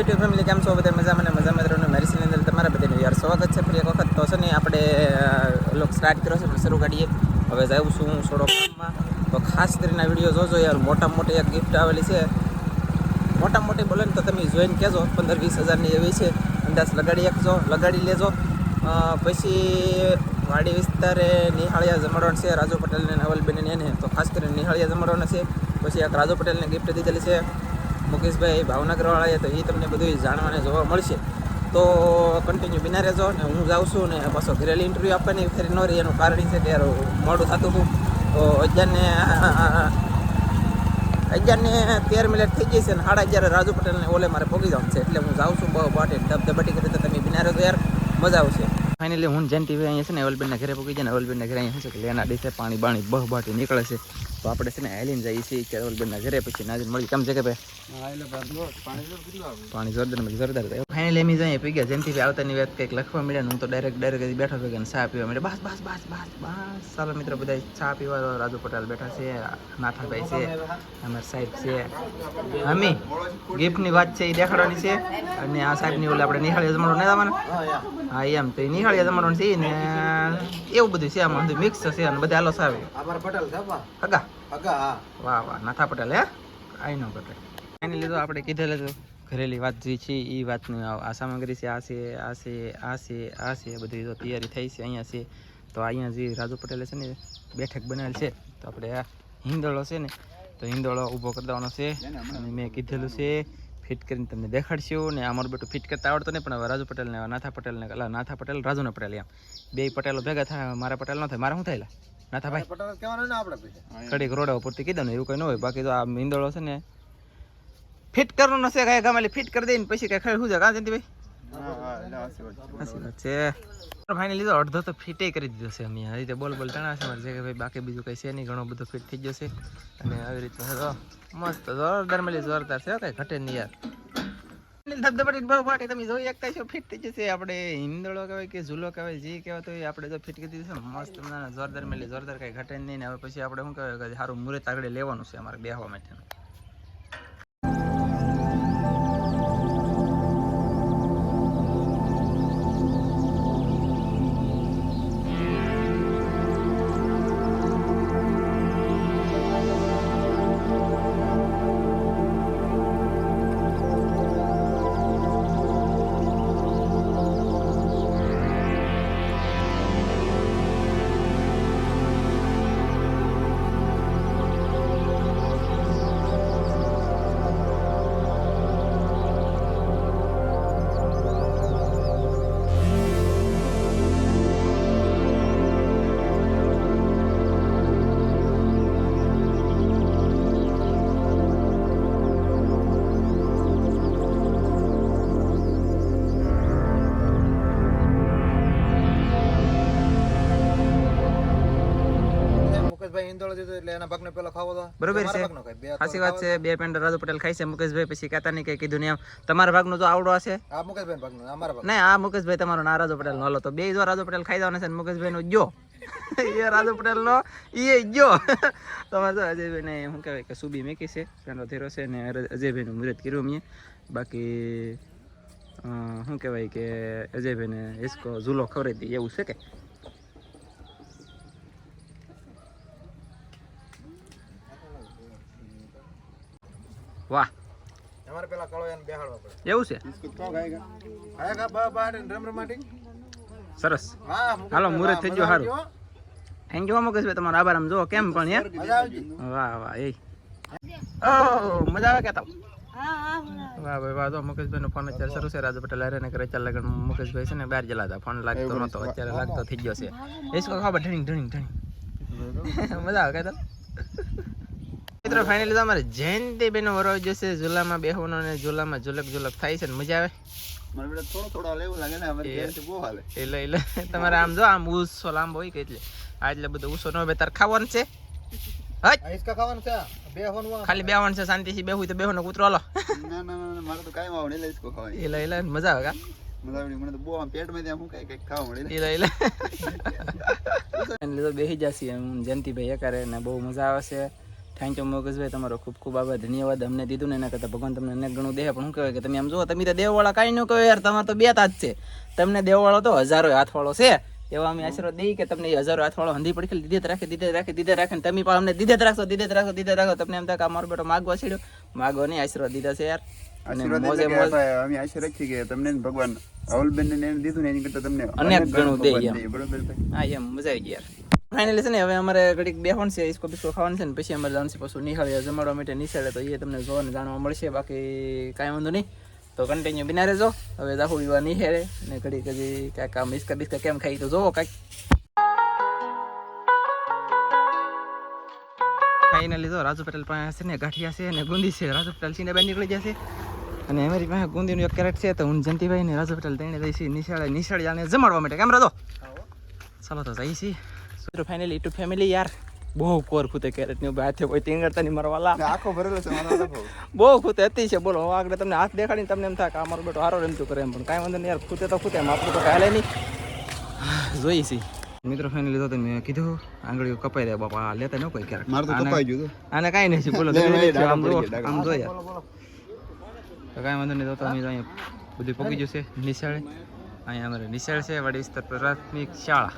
YouTube family કેમ છો? બધા મજામાં ને મજા મિત્રો રહો મારી અંદર તમારા બધાનું યાર સ્વાગત છે. ફરી એક વખત તો છે ને આપણે લોક સ્ટાર્ટ કર્યો છે પણ શરૂ કાઢીએ હવે જાઉં છું હું થોડો તો ખાસ કરીને વીડિયો જોજો યાર મોટા મોટી એક ગિફ્ટ આવેલી છે. મોટા મોટી બોલે ને તો તમે જોઈને કહેજો, પંદર વીસ હજારની એવી છે. અંદાજ લગાડી શકજો લગાડી લેજો. પછી વાડી વિસ્તારે નિહાળિયા જમાડવાનું છે, રાજુ પટેલને નવલબેન એને તો ખાસ કરીને નિહાળિયા જમાડવાના છે. પછી એક રાજુ પટેલને ગિફ્ટ દીધેલી છે. મુકેશભાઈ ભાવનગરવાળાએ તો એ તમને બધું જાણવાને જોવા મળશે. તો કન્ટિન્યુ બિના રહેજો ને હું જાઉં છું ને પાછો ઘરેલી ઇન્ટરવ્યૂ આપવાની ફરી ન રહી, એનું કારણ છે ત્યારે યાર મોડું થતું હતું. તો અગિયારને અગિયારને તેર મિનિટ થઈ ગઈ છે ને સાડા અગિયાર રાજુ પટેલને ઓલે મારે પોગી જવાનું છે. એટલે હું જાઉં છું બહુ બાટે ધબધબાટી કરી તો તમે બિના રહેજો યાર. મજા આવશે. ફાઇનલી હું જેન ટીવી અહીંયા છે ને અવલબેનના ઘરે પોગી જાય ને અવલબેનના ઘરે અહીંયા છે કે લેના ડીસે પાણી બાણી બહ બાટી નીકળે છે. તો આપણે છે ને હેલીને જઈએ છીએ. કે અવલબેનના ઘરે પછી નાજીને મળી કેમ છે કે ભાઈ? પાણી જોરદાર મળી જોરદાર ફાઇનલી એમ જાય પી ગયા. જેમથી આવતાની વાત કંઈક લખવા મળ્યા ને હું તો ડાયરેક્ટ ડાયરેક્ટ બેઠો ભેગા ચા પીવા મળે બસ બસ બસ બસ બસ. ચાલો મિત્રો બધા ચા પીવા રાજુ પટેલ બેઠા છે નાથાભાઈ છે અમાર સાહેબ છે. અમી ગિફ્ટની વાત છે એ દેખાડવાની છે. અને આ સાહેબની ઓલે આપણે નિહાળી જમાડો નહીં આવવાના? હા એમ તો એ નિહાળી જમાડવાનું છે ને એવું બધું છે આમાં. મિક્સ છે અને બધા હાલો સાહેબ. પટેલ હગા. વાહ વાહ નાથા પટેલ હે? આઈ નો પટેલ એની લીધો આપણે કીધેલું હતું ઘરેલી વાત જે છે એ વાતની આ આ સામગ્રી છે આ છે આ છે આ છે આ છે બધી જો તૈયારી થઈ છે અહીંયા છે. તો અહીંયા જે રાજુ પટેલે છે ને બેઠક બનાવેલ છે તો આપણે આ હિંદોળો છે ને તો હિંદોળો ઊભો કરી દેવાનો છે. અને મેં કીધેલું છે ફિટ કરીને તમને દેખાડશું ને અમારું બેટું ફિટ કરતા આવડતો નહીં પણ હવે રાજુ પટેલને નાથા પટેલને નાથા પટેલ રાજુના પટેલ એમ. બે પટેલો ભેગા થાય મારા પટેલ ન થાય મારા શું થાય નાથાભાઈ પટેલ કહેવાનું ને આપણે પછી. કડીક રોડા પૂરતી કીધું ને એવું કઈ ન હોય. બાકી તો આ મીંદળો છે ને ફિટ કરવાનો છે કાંઈ ગમે ફિટ કરી દઈને પછી કાંઈ ખરું. જાય કાં જયંતિભાઈ? છે ફાઇનલ લીધો અડધો તો ફિટે કરી દીધો છે અમે. આવી રીતે બોલ બોલ તણા છે મારે. કે ભાઈ બાકી બીજું કઈ છે નહીં ઘણો બધો ફિટ થઈ ગયો છે. અને આવી રીતે મસ્ત જોરદાર મળી જોરદાર છે કઈ ઘટે નહીં યાર. ધબધબાટી ભાવ પાટી તમે જોઈ એકતા ફિટ કહેવાય કે ઝૂલો કહેવાય, જે કહેવાય તો આપણે જો ફિટ કરી છે મસ્ત જોરદાર મળી જોરદાર કઈ ઘટે નહીં ને. પછી આપણે શું કહેવાય કે સારું મુહૂર્ત આગળ લેવાનું છે અમારે બેહવા માટે મુકેશભાઈ ઇન્દોળ એટલે એના ભાગને પેલો ખાવો તો બરોબર છે. ભાગનો ખાય. બે તો સાચી વાત છે. બે પેન્ટ રાજુ પટેલ ખાય છે. મુકેશભાઈ પછી કહેતા નહીં કઈ કીધું નહીં એમ. તમારા ભાગનો જો આવડો હશે? આ મુકેશભાઈ ભાગનો અમારા ભાગ નહીં આ મુકેશભાઈ તમારો ના રાજુ પટેલ નો હલો. તો બે જો રાજુ પટેલ ખાઈ જવાના છે મુકેશભાઈ નો જો. એ રાજુ પટેલ નો એ જો. તમારે તો અજયભાઈ ને શું કહેવાય કે સુબી મેકી છે. પેલો ધીરો છે ને અજયભાઈ નું મુહૂર્ત કર્યું મેં બાકી શું કહેવાય કે અજયભાઈ ને હિસકો ઝૂલો ખવડાવી દઈએ એવું છે કે? વાહ. તમારે પેલા કળોયાને બેહાડવા પડે. એવું છે? ખાયા ખા બા બા ને રમ રમાટી સરસ હાલો, મુહૂર્ત થઈ ગયો હારું સારું. થેન્ક યુ મુકેશભાઈ તમારો આભાર. આમ જો કેમ પણ યાર. વાહ વાહ એ. ઓ મજા આવે કે વાહ ભાઈ વાહ તો મુકેશભાઈ નો ફોન અત્યારે શરૂ છે. રાજુ પટેલ ને કરે ચાલ લગન. મુકેશભાઈ છે ને બહાર જલા હતા. ફોન લાગતો નતો અત્યારે લાગતો થઈ ગયો છે. એસકો ખબર? ઢણી ઢણી ઢણી. મજા આવે. કે મિત્રો ફાઇનલી તો અમારે જયંતિ બેનો વરો જશે ઝુલામાં બેહવાનો ને ઝુલામાં ઝુલક ઝુલક થાય છે ને મજા આવે. એટલે એટલે તમારે આમ જો આમ ઉસો લાંબો હોય કે એટલે. આ એટલે બધું ઉસો નો તાર ખાવાનું છે. ખાલી બેવાનું છે શાંતિથી બેહું તો બેહું ને કૂતરો હાલો. ના ના ના મારે તો કાંઈ આવડે એટલે એટલે મજા આવે કા? બેસી જશે જયંતિભાઈ એ કરે ને બહુ મજા આવે છે. થેન્ક યુ મગજભાઈ તમારો ખૂબ ખૂબ આભાર. ધન્યવાદ અમને દીધું ને એના કરતાં ભગવાન તમને અનેક ગણું દે. પણ શું કહેવાય કે તમે આમ જુઓ તમે તો દેવવાળા કાંઈ ન કહો યાર તમારે તો બે તાજ છે. તમને દેવવાળો તો હજારો હાથવાળો છે. એવા અમે આશીર્વાદ દઈએ કે તમને હજારો હાથવાળો હંધી પડી દીધે જ રાખે દીધે રાખે દીધે રાખે ને તમે પણ અમને દીધે જ રાખશો દીધે જ રાખો દીધે રાખો તમને એમ થાય કે અમારો બેટો માગવા છેડ્યો. માગો નહીં આશીર્વાદ દીધા છે યાર. અને મોજે મોજ અમે આશા રાખીએ કે તમને ભગવાન રાહુલબેન ને દીધું ને એની કરતા તમને અનેક ગણું દે. બરોબર હા એમ મજા આવી ગઈ યાર. ફાઇનલી છે ને હવે અમારે ઘડીક બેહોન છે ઈસકો બિસ્કો ખાવાનું છે ને પછી અમારે જવાનું છે પાછું નિહાળીએ જમાડવા માટે નિશાળે તો એ તમને જોવાને જાણવા મળશે બાકી કાંઈ વાંધો નહીં. તો કન્ટિન્યુ બિના રહેજો. હવે જાહુ એવા નિહાળે ને ઘડીક હજી કાંઈક આમ ઈસ્કા બિસ્કા કેમ ખાઈ તો જોવો કાંઈક. ફાઇનલી તો રાજુ પટેલ પાસે છે ને ગાંઠિયા છે અને ગુંદી છે. રાજુ પટેલ સીને બહાર નીકળી જશે અને અમારી પાસે ગુંદીનું એક કેરેટ છે તો હું જયંતિભાઈ ને રાજુ પટેલ તેણે જઈશી નિશાળે નિશાળે જાણે જમાડવા માટે. કેમ રાજો? ચાલો તો જઈ છી મિત્રો ફાઇનલી ટુ ફેમિલી યાર. બહુ કોર ખૂતે કેરેટની હાથે કોઈ તીંગડતા નહીં મારવાલા આખો ભરેલો છે બહુ. ખૂતે હતી છે. બોલો હવે આગળ તમને હાથ દેખાડીને તમને એમ થાય કે અમારો બેટો હારો રમતું કરે એમ. પણ કાંઈ વાંધો નહીં યાર ખૂતે તો ખૂતે એમ આપણું તો કાલે નહીં. જોઈ છી. મિત્રો ફાઇનલી તો મેં કીધું આંગળીઓ કપાઈ દે બાપા લેતા ન કોઈ ક્યારેક મારું તો કપાઈ ગયું. આને કાંઈ છે બોલો આમ જો આમ જો યાર તો કાંઈ વાંધો નહીં તો અમે અહીંયા બધું પગી જશે નિશાળે. અહીંયા અમારે નિશાળ છે વડી વિસ્તાર પ્રાથમિક શાળા.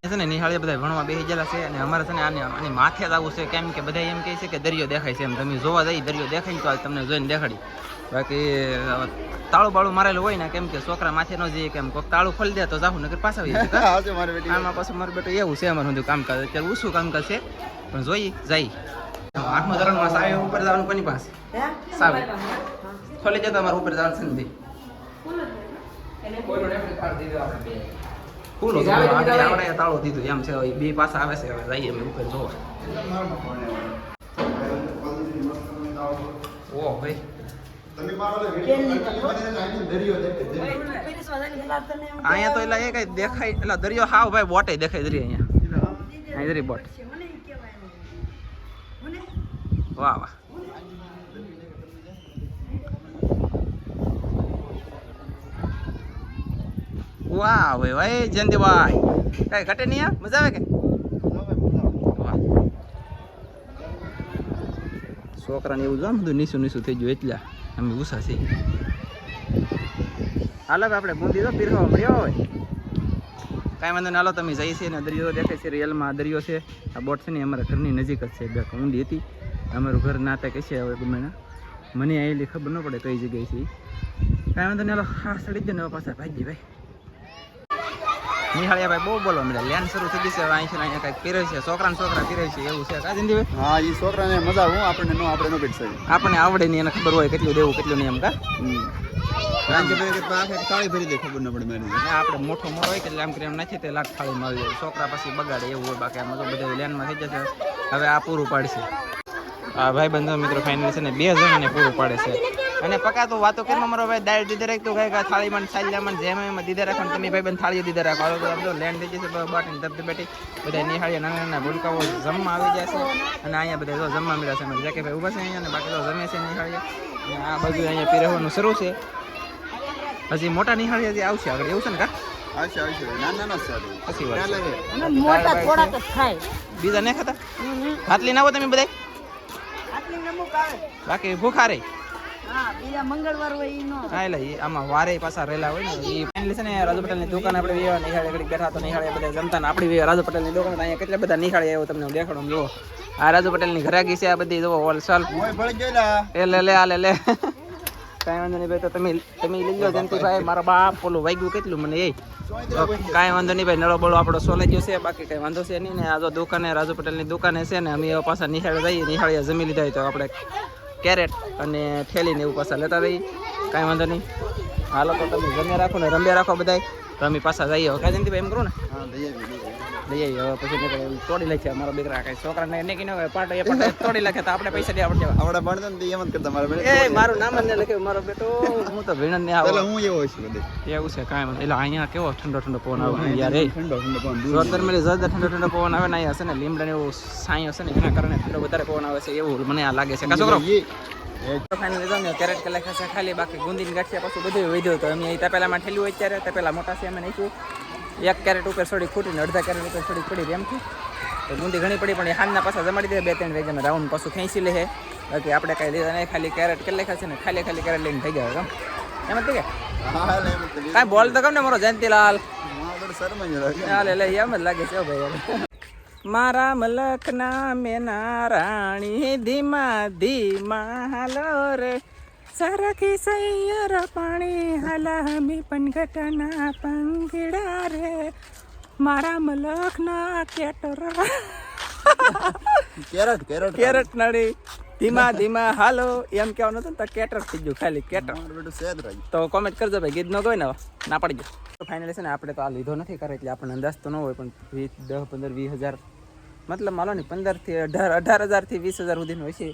છે ને નિહાળે બધા ભણવા બેસી ગયેલા છે અને અમારે છે ને આને આની માથે જ આવું છે કેમ કે બધા એમ કહે છે કે દરિયો દેખાય છે એમ. તમે જોવા જઈ દરિયો દેખાય તો આજ તમને જોઈને દેખાડી. બાકી તાળું બાળું મારેલું હોય ને કેમ કે છોકરા માથે ન જઈએ કેમ કોઈક તાળું ખોલી દે તો જાહું નગર પાછા આવી જાય હા, છે મારી બેટી. આમાં પાછું મારું બેટું એવું છે અમારું બધું કામકાજ. અત્યારે ઓછું કામકાજ છે પણ જોઈ જાય. ધોરણમાં સાવે ઉપર જવાનું કોની પાસે? સાવે. ખોલી જતા અમારે ઉપર જવાનું છે ને ખુલ્લો આવડે તાળું દીધું એમ છે બે પાછા આવે છે. હવે જઈએ અમે ઉપર જોવા. ઓ ભાઈ. અહીંયા તો એટલે એ કઈ દેખાય એટલે દરિયો હાવ ભાઈ બોટે દેખાય દરિયો અહીંયા. અહીં દરિયો બોટ. વાહ વાહ. વાહ ભાઈ ભાઈ. જયંતિભાઈ કઈ ઘટે નહીં આ? મજા આવે કે? છોકરાને એવું જો બધું નીસું નીસું થઈ ગયું એટલા. અમે ઉષા છીએ. હાલો આપણે બુંદી તો પીરવા મળ્યો હોય કાંઈ વાંધો નહીં, હાલો તમે જઈ છે ને દરિયો દેખાય છે રિયલમાં દરિયો છે. આ બોટ છે ને અમારા ઘરની નજીક જ છે બે ઊંડી હતી. અમારું ઘર નાતા કહે છે હવે ગમે મને આવેલી ખબર ન પડે કઈ જગ્યાએ છે કાંઈ વાંધો નહીં, હાલો હા સડી જ ને પાછા ભાઈ ભાઈ. નિહાળિયા ભાઈ બહુ બોલો મળે લેન શરૂ થઈ ગઈ છે હવે અહીં છે ને અહીંયા કંઈક પીરે છે. છોકરા છોકરા પીરે છે એવું છે. કા જિંદગી હા એ છોકરાને મજા હું આપણને નો આપણે નો શકે આપણને આવડે નહીં એને ખબર હોય કેટલું દેવું કેટલું નહીં એમ કા? આપણે મોટો મોટો હોય એટલે આમ કરી એમ નાખીએ તે લાખ થાળી આવી જાય. છોકરા પછી બગાડે એવું હોય બાકી આમાં તો બધા લેનમાં થઈ જશે. હવે આ પૂરું પાડશે. આ ભાઈ બંધો મિત્રો ફાઇનલ છે ને બે જણાને પૂરું પાડે છે. અને પકા તો વાતો કેમ અમારો ભાઈ. દાળ દીધે રાખતો કઈ કા થાળીમાં ને સાલ્યામાં ને જેમ એમ દીધે રાખો ને તમે ભાઈ બંધ થાળી દીધે રાખો. હાલો તો જો લેન્ડ થઈ જશે બાટી ધબધે બેઠી. બધા નિહાળીએ નાના નાના ભૂલકાઓ જમવા આવી જશે છે. અને અહીંયા બધા જો જમવા મળ્યા છે. મને જાકે ભાઈ ઊભા છે અહીંયા ને બાકી તો જમે છે નિહાળીએ. અને આ બાજુ અહીંયા પીરવવાનું શરૂ છે. હજી મોટા નિહાળી હજી આવશે આગળ. એવું છે ને કા? આવશે આવશે. નાના નાના છે પછી વાત ખ્યાલ છે. આવે. અને મોટા થોડાક જ ખાય. બીજા નહીં ખાતા? હાથલી ના હો તમે બધા આટલી નમુક આવે. બાકી ભૂખા રહી બીજા મંગળવાર હોય ઈ નો. હા એટલે આમાં વારે પાછા રહેલા હોય ને એ ફાઇનલી છે ને રાજુ દુકાન આપણે વ્યવહાર નિહાળે ઘડીક બેઠા તો નિહાળે બધા જમતા ને આપણી રાજુ પટેલની દુકાન અહીંયા કેટલા બધા નિહાળે આવ્યો તમને આ રાજુ પટેલની ઘરાગી છે આ બધી જો હોલસેલ એ લે લે આ લે લે. કાંઈ વાંધો નહીં ભાઈ તો તમે તમે લઈ લો જયંતિભાઈ મારા બાપ ઓલું વાગ્યું કેટલું મને એ? કાંઈ વાંધો નહીં ભાઈ નળો બળો આપણો સોલે ગયો છે બાકી કઈ વાંધો છે નહીં ને આ જો દુકાને રાજુ પટેલની દુકાને છે ને અમે પાછા નિહાળે જઈએ નિહાળીએ જમી લીધા હોય તો આપણે. કેરેટ અને થેલીને એવું પાછા લેતા રહીએ કાંઈ વાંધો નહીં. હાલો તો તમે જમ્યા રાખો ને, રમ્યા રાખો બધાય. તો પાછા જઈએ. હવે કાંઈ એમ કરું ને. હા આવી લઈ આવી. હવે પછી તોડી નાખે મારા દીકરા કાંઈ છોકરાને ને કીને પાટો એ પાટો તોડી નાખે તો આપણે પૈસા ભણતા ને એમ જ કરતા મારા બેટા. એ મારું નામ જ મારો બેટો. હું તો ભીણ ને આવો. પેલા હું એવો છું બધે. એવું છે કાંઈ એટલે અહીંયા કેવો ઠંડો ઠંડો પવન આવે? યાર એ ઠંડો ઠંડો પણ જોરદાર મેલી જોરદાર ઠંડો ઠંડો પવન આવે ને અહીંયા છે ને લીમડા ને એવું સાંયો છે ને એના કારણે ઠંડો વધારે પવન આવે છે એવું મને આ લાગે છે. કા છોકરો? ફાઇનલી ને કેરેટ કલાક ખાલી બાકી ગુંદીની ગાંઠિયા પાછું બધું વધ્યું તો અમે તપેલામાં ઠેલ્યું હોય ત્યારે તપેલા મોટા છે અમે નાખ્યું. એક કેરેટ ઉપર થોડી ખૂટીને અડધા કેરેટ ઉપર થોડી પડી એમથી તો બુંદી ઘણી પડી, પણ એ હાલના પાછા જમાડી દે, બે ત્રણ વેગેમાં રાઉન્ડ પાછું ખેંચી લે બાકી આપણે કાંઈ લીધા નહીં, ખાલી કેરેટ કેટલે ખાશે ને, ખાલી ખાલી કેરેટ લઈને થઈ ગયા એમ. જ કે? એટલે કાંઈ બોલ તો કેમ ને મારો જયંતિલાલ. હાલે, લે, એમ જ લાગે છે ભાઈ મારા મલકના મેના રાણી, ધીમા ધીમા, હાલો રે. સરખી સૈયર પાણી હાલા હમી પનઘટના પંગીડા રે. મારા મલખના કેટર. કેરટ કેરટ કેરટ નડી ધીમા ધીમા હાલો. એમ કહેવાનું હતું ને તો કેટર થઈ ગયું ખાલી કેટર. મારું બેટું સેજ તો કોમેન્ટ કરજો ભાઈ ગીત ન ગયો ને ના પડી ગયો ફાઇનલી છે ને આપણે તો આ લીધો નથી કરે એટલે આપણને અંદાજ તો ન હોય પણ વીસ દસ પંદર વીસ હજાર. મતલબ માલો ને પંદરથી અઢાર અઢાર હજારથી વીસ હજાર સુધીનું હોય છે.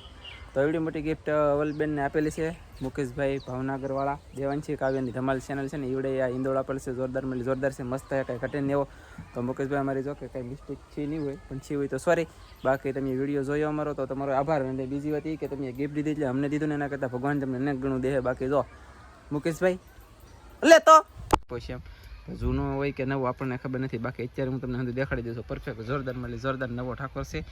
તો એવડી મોટી ગિફ્ટ અવલબેનને આપેલી છે, મુકેશભાઈ ભાવનગરવાળા, દેવાંશી કાવ્યની ધમાલ ચેનલ છે ને એવડે આ ઈંદોળ પર છે, જોરદાર મળી, જોરદાર છે, મસ્ત કાંઈ ઘટે નહીં એવો. તો મુકેશભાઈ અમારી જો કે કાંઈ મિસ્ટેક છે નહીં હોય, પણ છે હોય તો સોરી બાકી તમે વીડિયો જોયો અમારો, તો તમારો આભાર અને બીજી વાત એ કે તમે ગિફ્ટ દીધી એટલે અમને દીધું ને એના કરતાં ભગવાન તમને અનેક ગણું દે. બાકી જો, મુકેશભાઈ, લે તો. પછી એમ, જૂનો હોય કે નવો આપણને ખબર નથી. બાકી અત્યારે હું તમને દેખાડી દઉં છું. પરફેક્ટ જોરદાર મળી, જોરદાર નવો ઠાકોર છે.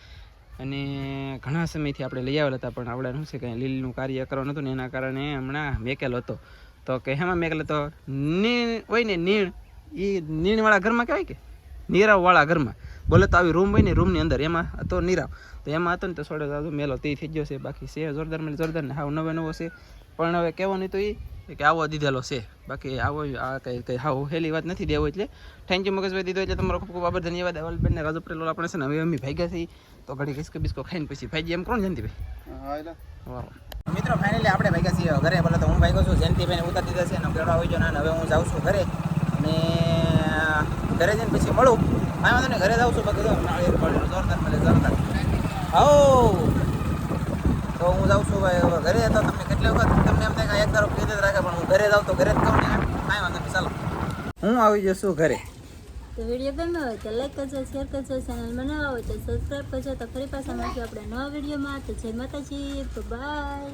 અને ઘણા સમયથી આપણે લઈ આવેલા હતા, પણ આપણે શું છે કે લીલનું કાર્ય કરવાનું હતું ને એના કારણે હમણાં મેકેલો હતો. તો કે હેમાં મેકેલો તો નીણ, હોય ને નીણ એ નીણવાળા ઘરમાં કહેવાય કે? નીરાવવાળા ઘરમાં. બોલે તો આવી રૂમ હોય ને રૂમની અંદર, એમાં હતો નીરાવ. તો એમાં હતો ને તો સોડે દાદુ મેલો, તે થઈ ગયો છે, બાકી છે જોરદાર મળી જોરદાર ને હાવ નવો નવો છે. પણ હવે કહેવાનું તો એ કે આવો દીધેલો છે. બાકી આવો આ કંઈ કંઈ હાવ હેલી વાત નથી દેવો એટલે. થેન્ક યુ મગજભાઈ દીધો એટલે તમારો ખૂબ ખૂબ આભાર, ધન્યવાદ. અવલબેન ને રાજુ પટેલ આપણે છે ને હવે અમે ભાગ્યા છે તો ઘડી કિસકો બિસ્કો ખાઈને પછી ભાઈ એમ કોણ જયંતિભાઈ? મિત્રો ફાઇનલી આપણે ભાગ્યા છીએ ઘરે. બોલે તો હું ભાગ્યો છું જયંતિભાઈને ઉતારી દીધા છે અને હોય આવી ગયો ને હવે હું જાઉં છું ઘરે. અને ઘરે જઈને પછી મળું. કાંઈ વાંધો નહીં ઘરે જાઉં છું. બાકી જોરદાર મળે જોરદાર. આવો તો હું જાઉં છું ભાઈ ઘરે. તો તમને કેટલી વખત તમને એમ થાય એક ધારો કીધે જ રાખે પણ હું ઘરે જાઉં તો ઘરે જ કહું ને. કાંઈ વાંધો નહીં ચાલો. હું આવી જશું ઘરે. તો વીડિયો ગમ્યો હોય તો લાઈક કરજો શેર કરજો ચેનલમાં નવા હોય તો સબસ્ક્રાઈબ કરજો. તો ફરી પાછા મળશું આપણે નવા વિડીયોમાં. તો જય માતાજી બાય